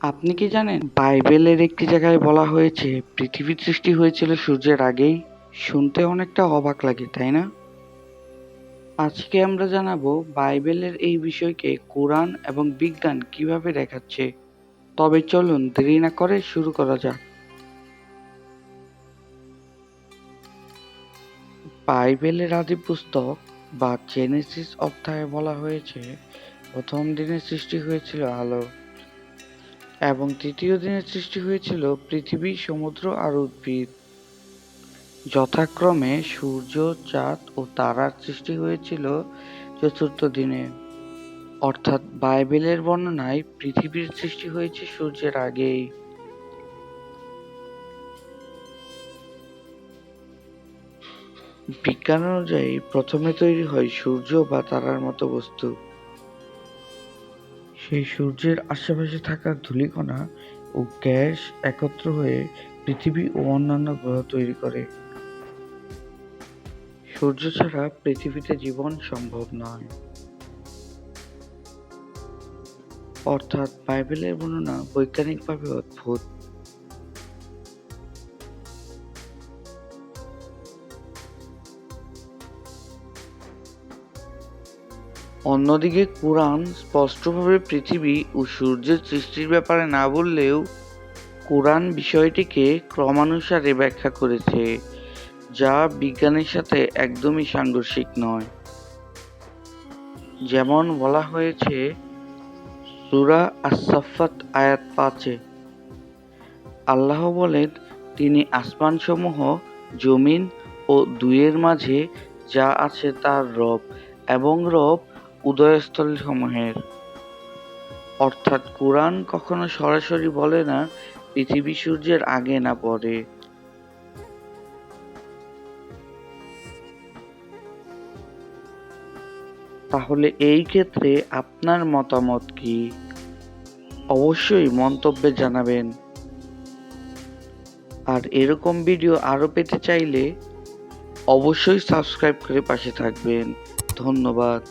আপনি কি জানেন, বাইবেলের একটি জায়গায় বলা হয়েছে, পৃথিবীর সৃষ্টি হয়েছিল সূর্যের আগেই? শুনতে অনেকটা অবাক লাগে, তাই না? আজকে আমরা জানাব বাইবেলের এই বিষয়কে কোরআন এবং বিজ্ঞান কীভাবে দেখাচ্ছে। তবে চলুন দেরি না করে শুরু করা যাক। বাইবেলের আদি পুস্তক বা জেনেসিস অধ্যায়ে বলা হয়েছে, প্রথম দিনে সৃষ্টি হয়েছিল আলো। এবং তৃতীয় দিনে সৃষ্টি হয়েছিল পৃথিবী, সমুদ্র আর উদ্ভিদ। যথাক্রমে সূর্য, চাঁদ ও তারার সৃষ্টি হয়েছিল চতুর্থ দিনে। অর্থাৎ বাইবেলের বর্ণনায় পৃথিবীর সৃষ্টি হয়েছে সূর্যের আগেই। বিজ্ঞান অনুযায়ী প্রথমে তৈরি হয় সূর্য বা তারার মতো বস্তু। সেই সূর্যের আশেপাশে থাকা ধূলিকণা ও গ্যাস একত্র হয়ে পৃথিবী ও অন্যান্য গ্রহ তৈরি করে। সূর্য ছাড়া পৃথিবীতে জীবন সম্ভব নয়। অর্থাৎ বাইবেলের বর্ণনা বৈজ্ঞানিকভাবে অদ্ভুত। অন্যদিকে কোরআন স্পষ্টভাবে পৃথিবী ও সূর্যের সৃষ্টির ব্যাপারে না বললেও কোরআন বিষয়টিকে ক্রমানুসারে ব্যাখ্যা করেছে, যা বিজ্ঞানের সাথে একদমই সাংঘর্ষিক নয়। যেমন বলা হয়েছে, সূরা আস-সাফফাত আয়াত পাঁচে, আল্লাহ বলেন, তিনি আসমানসমূহ, জমিন ও দুইয়ের মাঝে যা আছে তার রব এবং রব উদয়স্থল সমূহের অর্থাৎ কোরআন কখনো সরাসরি বলে না, পৃথিবী সূর্যের আগে না পরে। তাহলে এই ক্ষেত্রে আপনার মতামত কি? অবশ্যই মন্তব্যে জানাবেন। আর এরকম ভিডিও আরও পেতে চাইলে অবশ্যই সাবস্ক্রাইব করে পাশে থাকবেন। ধন্যবাদ।